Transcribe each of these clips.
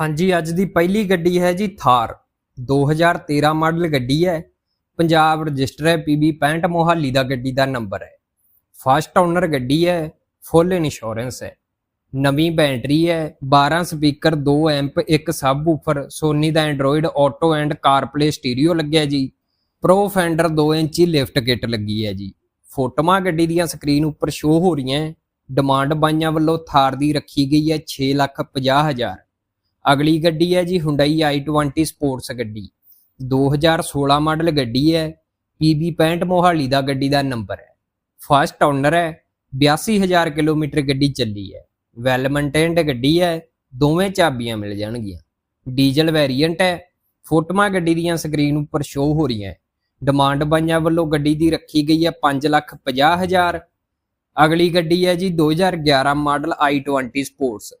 ਹਾਂਜੀ, ਅੱਜ ਦੀ ਪਹਿਲੀ ਗੱਡੀ ਹੈ ਜੀ ਥਾਰ। 2013 ਮਾਡਲ ਗੱਡੀ ਹੈ। ਪੰਜਾਬ ਰਜਿਸਟਰ ਹੈ PB 65 ਮੋਹਾਲੀ ਦਾ ਗੱਡੀ ਦਾ ਨੰਬਰ ਹੈ। ਫਸਟ ਓਨਰ ਗੱਡੀ ਹੈ, ਫੁੱਲ ਇੰਸ਼ੋਰੈਂਸ ਹੈ। ਨਵੀਂ ਬੈਟਰੀ ਹੈ 12 ਸਪੀਕਰ 2 ਐਂਪ, ਇੱਕ subwoofer Sony the android, auto and CarPlay stereo ਲੱਗਿਆ ਜੀ। ਪ੍ਰੋ ਫੈਂਡਰ 2 ਇੰਚੀ ਲਿਫਟ ਕਿਟ ਲੱਗੀ ਹੈ ਜੀ। ਫੋਟੋਆਂ ਗੱਡੀ ਦੀਆਂ ਸਕਰੀਨ ਉੱਪਰ ਸ਼ੋ ਹੋ ਰਹੀਆਂ ਹੈ। ਡਿਮਾਂਡ ਬਾਈਆਂ ਵੱਲੋਂ ਥਾਰ ਦੀ ਰੱਖੀ ਗਈ ਹੈ 6 ਲੱਖ 50 ਹਜ਼ਾਰ। ਅਗਲੀ ਗੱਡੀ ਹੈ ਜੀ Hyundai i20 ਸਪੋਰਟਸ ਗੱਡੀ। 2016 ਮਾਡਲ ਗੱਡੀ ਹੈ PB 65 ਮੋਹਾਲੀ ਦਾ ਗੱਡੀ ਦਾ ਨੰਬਰ ਹੈ। ਫਸਟ ਓਨਰ ਹੈ 82000 ਕਿਲੋਮੀਟਰ ਗੱਡੀ ਚੱਲੀ ਹੈ। ਵੈਲ ਮੇਨਟੇਨਡ ਗੱਡੀ ਹੈ, ਦੋਵੇਂ ਚਾਬੀਆਂ ਮਿਲ ਜਾਣਗੀਆਂ। ਡੀਜ਼ਲ ਵੇਰੀਐਂਟ ਹੈ, ਫੋਟੋਆਂ ਗੱਡੀ ਦੀਆਂ ਸਕਰੀਨ ਉੱਪਰ ਸ਼ੋ ਹੋ ਰਹੀਆਂ ਹੈ। ਡਿਮਾਂਡ ਬਾਈਆਂ ਵੱਲੋਂ ਗੱਡੀ ਦੀ ਰੱਖੀ ਗਈ ਹੈ 5 ਲੱਖ 50 ਹਜ਼ਾਰ। ਅਗਲੀ ਗੱਡੀ ਹੈ ਜੀ 2011 ਮਾਡਲ i20 ਸਪੋਰਟਸ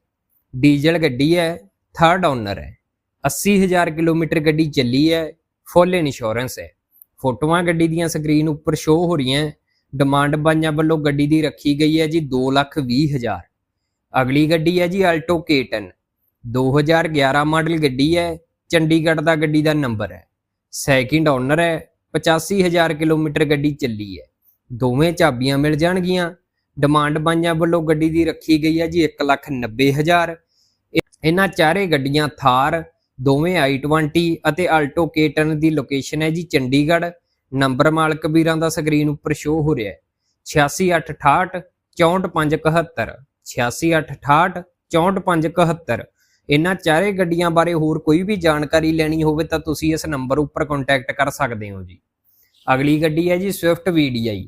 ਡੀਜ਼ਲ ਗੱਡੀ ਹੈ ਥਰਡ ਓਨਰ ਹੈ 80000 ਕਿਲੋਮੀਟਰ ਗੱਡੀ ਚੱਲੀ ਹੈ ਫੁੱਲ ਇੰਸ਼ੋਰੈਂਸ ਹੈ ਫੋਟੋਆਂ ਗੱਡੀ ਦੀਆਂ ਸਕਰੀਨ ਉੱਪਰ ਸ਼ੋਅ ਹੋ ਰਹੀਆਂ ਹੈ। ਡਿਮਾਂਡ ਬਾਈਆਂ ਵੱਲੋਂ ਗੱਡੀ ਦੀ ਰੱਖੀ ਗਈ ਹੈ ਜੀ 2 ਲੱਖ 20 ਹਜ਼ਾਰ ਅਗਲੀ ਗੱਡੀ ਹੈ ਜੀ ਆਲਟੋ K10 2011 ਮਾਡਲ ਗੱਡੀ ਹੈ ਚੰਡੀਗੜ੍ਹ ਦਾ ਗੱਡੀ ਦਾ ਨੰਬਰ ਹੈ ਸੈਕਿੰਡ ਓਨਰ ਹੈ 85000 ਕਿਲੋਮੀਟਰ ਗੱਡੀ ਚੱਲੀ ਹੈ ਦੋਵੇਂ ਚਾਬੀਆਂ ਮਿਲ ਜਾਣਗੀਆਂ ਡਿਮਾਂਡ ਬਾਈਆਂ ਵੱਲੋਂ ਗੱਡੀ ਦੀ ਰੱਖੀ ਗਈ ਹੈ ਜੀ 190000 ਇਹਨਾਂ ਚਾਰੇ ਗੱਡੀਆਂ ਥਾਰ, ਦੋਵੇਂ i20 ਅਤੇ ਆਲਟੋ K10 ਦੀ ਲੋਕੇਸ਼ਨ ਹੈ ਜੀ ਚੰਡੀਗੜ੍ਹ। ਨੰਬਰ ਮਾਲਕ ਵੀਰਾਂ ਦਾ ਸਕਰੀਨ ਉੱਪਰ ਸ਼ੋ ਹੋ ਰਿਹਾ ਹੈ। 8668 64571 8668 64571 ਇਹਨਾਂ ਚਾਰੇ ਗੱਡੀਆਂ ਬਾਰੇ ਹੋਰ ਕੋਈ ਵੀ ਜਾਣਕਾਰੀ ਲੈਣੀ ਹੋਵੇ ਤਾਂ ਤੁਸੀਂ ਇਸ ਨੰਬਰ ਉੱਪਰ ਕੰਟੈਕਟ ਕਰ ਸਕਦੇ ਹੋ ਜੀ। ਅਗਲੀ ਗੱਡੀ ਹੈ ਜੀ ਸਵਿਫਟ VDI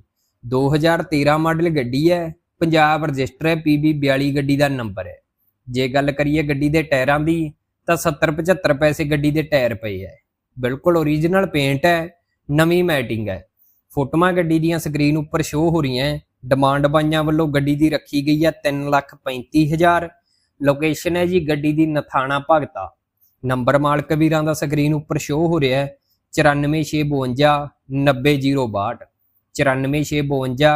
2013 ਮਾਡਲ ਗੱਡੀ ਹੈ। ਪੰਜਾਬ ਰਜਿਸਟਰ ਹੈ PB 42 ਗੱਡੀ ਦਾ ਨੰਬਰ ਹੈ। ਜੇ ਗੱਲ ਕਰੀਏ ਗੱਡੀ ਦੇ ਟਾਇਰਾਂ ਦੀ, ਤਾਂ 70 75 ਪੈਸੇ ਗੱਡੀ ਦੇ ਟਾਇਰ ਪਏ ਹੈ ਬਿਲਕੁਲ ਓਰੀਜਨਲ ਪੇਂਟ ਹੈ ਨਵੀਂ ਮੈਟਿੰਗ ਹੈ ਫੋਟੋਆਂ ਗੱਡੀ ਦੀਆਂ ਸਕਰੀਨ ਉੱਪਰ ਸ਼ੋਅ ਹੋ ਰਹੀਆਂ ਹੈ ਡਿਮਾਂਡ ਬਾਈਆਂ ਵੱਲੋਂ ਗੱਡੀ ਦੀ ਰੱਖੀ ਗਈ ਹੈ 335000 ਲੋਕੇਸ਼ਨ ਹੈ ਜੀ ਗੱਡੀ ਦੀ ਨਥਾਣਾ ਭਗਤਾ। ਨੰਬਰ ਮਾਲਕ ਵੀਰਾਂ ਦਾ ਸਕਰੀਨ ਉੱਪਰ ਸ਼ੋਅ ਹੋ ਰਿਹਾ ਹੈ 94652 90062 94652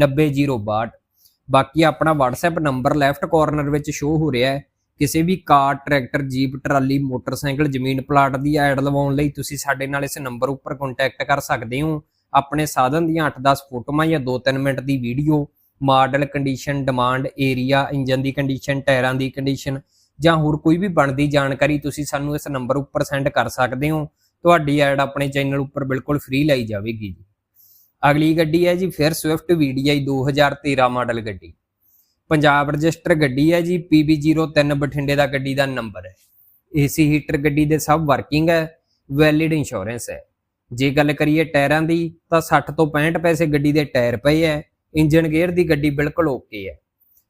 90062 ਬਾਕੀ ਆਪਣਾ WhatsApp ਨੰਬਰ ਲੈਫਟ ਕਾਰਨਰ ਵਿੱਚ ਸ਼ੋ ਹੋ ਰਿਹਾ ਹੈ। ਕਿਸੇ ਵੀ car, tractor, jeep, trolley, motorcycle, ਜ਼ਮੀਨ ਪਲਾਟ ਦੀ ਐਡ ਲਵਾਉਣ ਲਈ ਤੁਸੀਂ ਸਾਡੇ ਨਾਲ ਇਸ ਨੰਬਰ ਉੱਪਰ ਕੰਟੈਕਟ ਕਰ ਸਕਦੇ ਹੋ। ਆਪਣੇ ਸਾਧਨ ਦੀਆਂ 8-10 ਫੋਟੋਆਂ ਜਾਂ 2-3 ਮਿੰਟ ਦੀ video model condition demand area engine ਦੀ ਕੰਡੀਸ਼ਨ ਟਾਇਰਾਂ ਦੀ ਕੰਡੀਸ਼ਨ ਜਾਂ ਹੋਰ ਕੋਈ ਵੀ ਬਣਦੀ ਜਾਣਕਾਰੀ ਤੁਸੀਂ ਸਾਨੂੰ ਇਸ ਨੰਬਰ ਉੱਪਰ ਸੈਂਡ ਕਰ ਸਕਦੇ ਹੋ। ਤੁਹਾਡੀ ਐਡ ਆਪਣੇ ਚੈਨਲ ਉੱਪਰ ਬਿਲਕੁਲ ਫ੍ਰੀ ਲਈ ਜਾਵੇਗੀ ਜੀ। ਅਗਲੀ ਗੱਡੀ ਹੈ ਜੀ ਫਿਰ ਸਵਿਫਟ VDI 2013 ਮਾਡਲ ਗੱਡੀ। ਪੰਜਾਬ ਰਜਿਸਟਰ ਗੱਡੀ ਹੈ ਜੀ PB03 ਬਠਿੰਡੇ ਦਾ ਗੱਡੀ ਦਾ ਨੰਬਰ ਹੈ। AC ਹੀਟਰ ਗੱਡੀ ਦੇ ਸਭ ਵਰਕਿੰਗ ਹੈ, ਵੈਲਿਡ ਇੰਸ਼ੋਰੈਂਸ ਹੈ। ਜੇ ਗੱਲ ਕਰੀਏ ਟਾਇਰਾਂ ਦੀ, ਤਾਂ 60 ਤੋਂ 65 ਪੈਸੇ ਗੱਡੀ ਦੇ ਟਾਇਰ ਪਏ ਹੈ, ਇੰਜਨ ਗੇਅਰ ਦੀ ਗੱਡੀ ਬਿਲਕੁਲ ਓਕੇ ਹੈ।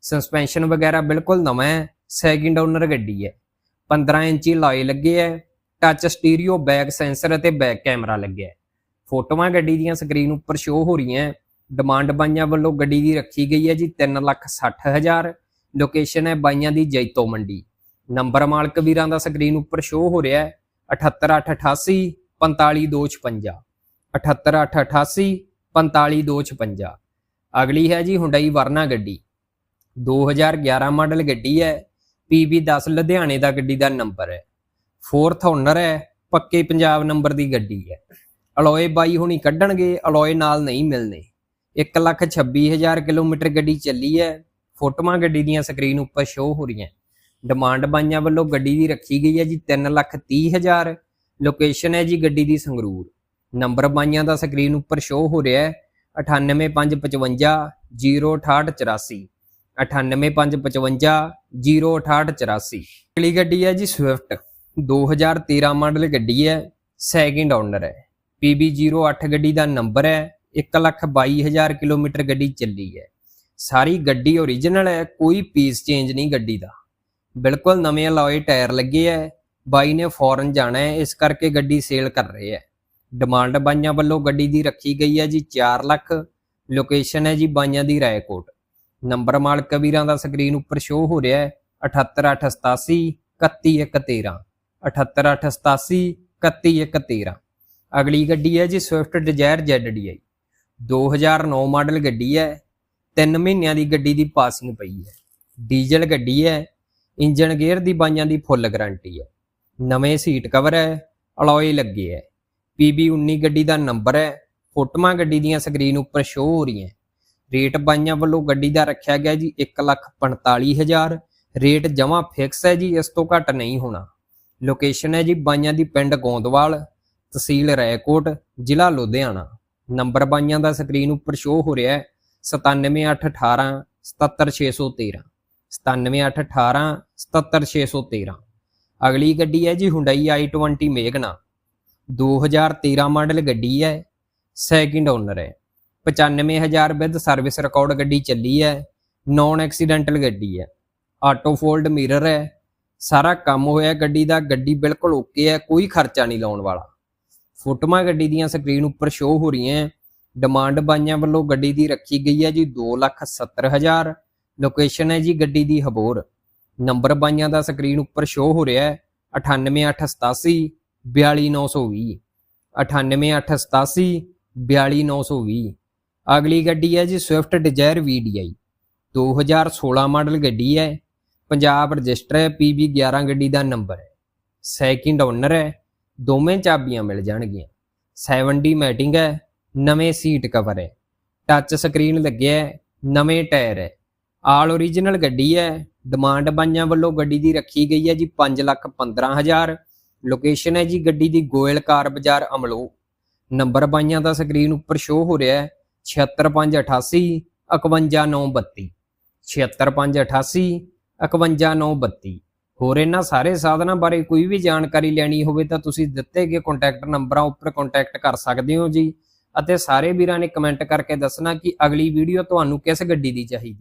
ਸਸਪੈਂਸ਼ਨ ਵਗੈਰਾ ਬਿਲਕੁਲ ਨਵਾਂ ਹੈ, ਸੈਕਿੰਡ ਓਨਰ ਗੱਡੀ ਹੈ। 15 ਇੰਚੀ ਲਾਏ ਲੱਗੇ ਹੈ, ਟੱਚ ਸਟੀਰੀਓ, ਬੈਕ ਸੈਂਸਰ ਅਤੇ ਬੈਕ ਕੈਮਰਾ ਲੱਗਿਆ ਹੈ। ਫੋਟੋਆਂ ਗੱਡੀ ਦੀਆਂ ਸਕਰੀਨ ਉੱਪਰ ਸ਼ੋ ਹੋ ਰਹੀਆਂ ਡਿਮਾਂਡ ਬਾਈਆਂ ਵੱਲੋਂ ਗੱਡੀ ਦੀ ਰੱਖੀ ਗਈ ਹੈ ਜੀ 360000 ਲੋਕੇਸ਼ਨ ਹੈ ਬਾਈਆਂ ਦੀ ਜੈਤੋ ਮੰਡੀ। ਨੰਬਰ ਮਾਲਕ ਵੀਰਾਂ ਦਾ ਸਕਰੀਨ ਉੱਪਰ ਸ਼ੋ ਹੋ ਰਿਹਾ ਹੈ। 78888 45256 78888 45256 ਅਗਲੀ ਹੈ ਜੀ ਹੁੰਡਈ ਵਰਨਾ ਗੱਡੀ। 2011 ਮਾਡਲ ਗੱਡੀ ਹੈ। PB10 ਲੁਧਿਆਣੇ ਦਾ ਗੱਡੀ ਦਾ ਨੰਬਰ ਹੈ। 4th ਓਨਰ ਹੈ। ਪੱਕੇ ਪੰਜਾਬ ਨੰਬਰ ਦੀ ਗੱਡੀ ਹੈ। ਅਲੋਏ ਬਾਈ ਹੁਣੀ ਕੱਢਣਗੇ, ਅਲੋਏ ਨਾਲ ਨਹੀਂ ਮਿਲਨੇ। 126000 ਕਿਲੋਮੀਟਰ ਗੱਡੀ ਚੱਲੀ ਹੈ ਫੋਟੋਆਂ ਗੱਡੀ ਦੀਆਂ ਸਕਰੀਨ ਉੱਪਰ ਸ਼ੋ ਹੋ ਰਹੀਆਂ। ਡਿਮਾਂਡ ਬਾਈਆਂ ਵੱਲੋਂ ਗੱਡੀ ਦੀ ਰੱਖੀ ਗਈ ਹੈ ਜੀ 330000 ਲੋਕੇਸ਼ਨ ਹੈ ਜੀ ਗੱਡੀ ਦੀ ਸੰਗਰੂਰ। ਨੰਬਰ ਬਾਈਆਂ ਦਾ ਸਕਰੀਨ ਉੱਪਰ ਸ਼ੋ ਹੋ ਰਿਹਾ ਹੈ 98555 06884 98555 06884 ਅਗਲੀ ਗੱਡੀ ਹੈ ਜੀ ਸਵਿਫਟ 2013 ਮਾਡਲ ਗੱਡੀ ਹੈ ਸੈਕਿੰਡ ਓਨਰ ਹੈ PB08 ਗੱਡੀ ਦਾ ਨੰਬਰ ਹੈ 122000 ਕਿਲੋਮੀਟਰ ਗੱਡੀ ਚੱਲੀ ਹੈ। ਸਾਰੀ ਗੱਡੀ ਓਰੀਜਨਲ ਹੈ, ਕੋਈ ਪੀਸ ਚੇਂਜ ਨਹੀਂ ਗੱਡੀ ਦਾ। ਬਿਲਕੁਲ ਨਵੇਂ ਅਲੋਏ ਟਾਇਰ ਲੱਗੇ ਹੈ, ਬਾਈ ਨੇ ਫੌਰਨ ਜਾਣਾ ਹੈ, ਇਸ ਕਰਕੇ ਗੱਡੀ ਸੇਲ ਕਰ ਰਹੇ ਹੈ। ਡਿਮਾਂਡ ਬਾਈਆਂ ਵੱਲੋਂ ਗੱਡੀ ਦੀ ਰੱਖੀ ਗਈ ਹੈ ਜੀ 4 ਲੱਖ। ਲੋਕੇਸ਼ਨ ਹੈ ਜੀ ਬਾਈਆਂ ਦੀ ਰਾਏਕੋਟ। ਨੰਬਰ ਮਾਲਕ ਵੀਰਾਂ ਦਾ ਸਕਰੀਨ ਉੱਪਰ ਸ਼ੋ ਹੋ ਰਿਹਾ ਹੈ 78887 31113 78887 31113 ਅਗਲੀ ਗੱਡੀ ਹੈ ਜੀ ਸਵਿਫਟ ਡਿਜ਼ਾਇਰ ZDI 2009 ਮਾਡਲ ਗੱਡੀ ਹੈ 3 ਮਹੀਨਿਆਂ ਦੀ ਗੱਡੀ ਦੀ ਪਾਸਿੰਗ ਪਈ ਹੈ। ਡੀਜ਼ਲ ਗੱਡੀ ਹੈ ਇੰਜਨ ਗੇਅਰ ਦੀ ਬਾਈਆਂ ਦੀ ਫੁੱਲ ਗਾਰੰਟੀ ਹੈ। ਨਵੇਂ ਸੀਟ ਕਵਰ ਹੈ ਅਲੋਏ ਲੱਗੇ ਹੈ। PB 19 ਗੱਡੀ ਦਾ ਨੰਬਰ ਹੈ, ਫੋਟੋਆਂ ਗੱਡੀ ਦੀਆਂ ਸਕਰੀਨ ਉੱਪਰ ਸ਼ੋ ਹੋ ਰਹੀਆਂ। ਰੇਟ ਬਾਈਆਂ ਵੱਲੋਂ ਗੱਡੀ ਦਾ ਰੱਖਿਆ ਗਿਆ ਜੀ 145000 ਰੇਟ ਜਮਾ ਫਿਕਸ ਹੈ ਜੀ, ਇਸ ਤੋਂ ਘੱਟ ਨਹੀਂ ਹੋਣਾ। ਲੋਕੇਸ਼ਨ ਹੈ ਜੀ ਬਾਈਆਂ ਦੀ ਪਿੰਡ ਗੋਂਦਵਾਲ। ਤਹਿਸੀਲ ਰਾਏਕੋਟ, ਜ਼ਿਲ੍ਹਾ ਲੁਧਿਆਣਾ। ਨੰਬਰ ਬਾਈਆਂ ਦਾ ਸਕਰੀਨ ਉੱਪਰ ਸ਼ੋਅ ਹੋ ਰਿਹਾ ਹੈ 97818 77613 97818 77613 ਅਗਲੀ ਗੱਡੀ ਹੈ ਜੀ ਹੁੰਡਈ i20 ਮੇਗਨਾ 2013 ਮਾਡਲ ਗੱਡੀ ਹੈ ਸੈਕਿੰਡ ਓਨਰ ਹੈ। 95000 ਵਿਦ ਸਰਵਿਸ ਰਿਕਾਰਡ ਗੱਡੀ ਚੱਲੀ ਹੈ ਨੌਨ ਐਕਸੀਡੈਂਟਲ ਗੱਡੀ ਹੈ। ਆਟੋ ਫੋਲਡ ਮਿਰਰ ਹੈ। ਸਾਰਾ ਕੰਮ ਹੋਇਆ ਗੱਡੀ ਦਾ, ਗੱਡੀ ਬਿਲਕੁਲ ਓਕੇ ਹੈ, ਕੋਈ ਖਰਚਾ ਨਹੀਂ ਲਾਉਣ ਵਾਲਾ। ਫੋਟੋਆਂ ਗੱਡੀ ਦੀਆਂ ਸਕਰੀਨ ਉੱਪਰ ਸ਼ੋ ਹੋ ਰਹੀਆਂ ਡਿਮਾਂਡ ਬਾਈਆਂ ਵੱਲੋਂ ਗੱਡੀ ਦੀ ਰੱਖੀ ਗਈ ਹੈ ਜੀ 270000 ਲੋਕੇਸ਼ਨ ਹੈ ਜੀ ਗੱਡੀ ਦੀ ਹਬੋਰ। ਨੰਬਰ ਬਾਈਆਂ ਦਾ ਸਕਰੀਨ ਉੱਪਰ ਸ਼ੋ ਹੋ ਰਿਹਾ ਹੈ 98887 42920 98887 42920 ਅਗਲੀ ਗੱਡੀ ਹੈ ਜੀ ਸਵਿਫਟ ਡਿਜ਼ਾਇਰ VDI 2016 ਮਾਡਲ ਗੱਡੀ ਹੈ ਪੰਜਾਬ ਰਜਿਸਟਰ ਹੈ PB 11 ਗੱਡੀ ਦਾ ਨੰਬਰ ਹੈ ਸੈਕਿੰਡ ਓਨਰ ਹੈ ਦੋਵੇਂ ਚਾਬੀਆਂ ਮਿਲ ਜਾਣਗੀਆਂ। 7D ਮੈਟਿੰਗ ਹੈ, ਨਵੇਂ ਸੀਟ ਕਵਰ ਹੈ। ਟੱਚ ਸਕਰੀਨ ਲੱਗਿਆ ਹੈ, ਨਵੇਂ ਟਾਇਰ ਹੈ। ਆਲ ਓਰੀਜਨਲ ਗੱਡੀ ਹੈ ਡਿਮਾਂਡ ਬਾਈਆਂ ਵੱਲੋਂ ਗੱਡੀ ਦੀ ਰੱਖੀ ਗਈ ਹੈ ਜੀ 515000 ਲੋਕੇਸ਼ਨ ਹੈ ਜੀ ਗੱਡੀ ਦੀ ਗੋਇਲ ਕਾਰ ਬਾਜ਼ਾਰ ਅਮਲੋ। ਨੰਬਰ ਬਾਈਆਂ ਦਾ ਸਕਰੀਨ ਉੱਪਰ ਸ਼ੋ ਹੋ ਰਿਹਾ ਹੈ 76588 51932 76588 51932 ਹੋਰ ਇਹਨਾਂ ਸਾਰੇ ਸਾਧਨਾਂ ਬਾਰੇ ਕੋਈ ਵੀ ਜਾਣਕਾਰੀ ਲੈਣੀ ਹੋਵੇ ਤਾਂ ਤੁਸੀਂ ਦਿੱਤੇ ਗਏ ਕੰਟੈਕਟ ਨੰਬਰਾਂ ਉੱਪਰ ਕੰਟੈਕਟ ਕਰ ਸਕਦੇ ਹੋ ਜੀ। ਅਤੇ ਸਾਰੇ ਵੀਰਾਂ ਨੇ ਕਮੈਂਟ ਕਰਕੇ ਦੱਸਣਾ ਕਿ ਅਗਲੀ ਵੀਡੀਓ ਤੁਹਾਨੂੰ ਕਿਸ ਗੱਡੀ ਦੀ ਚਾਹੀਦੀ।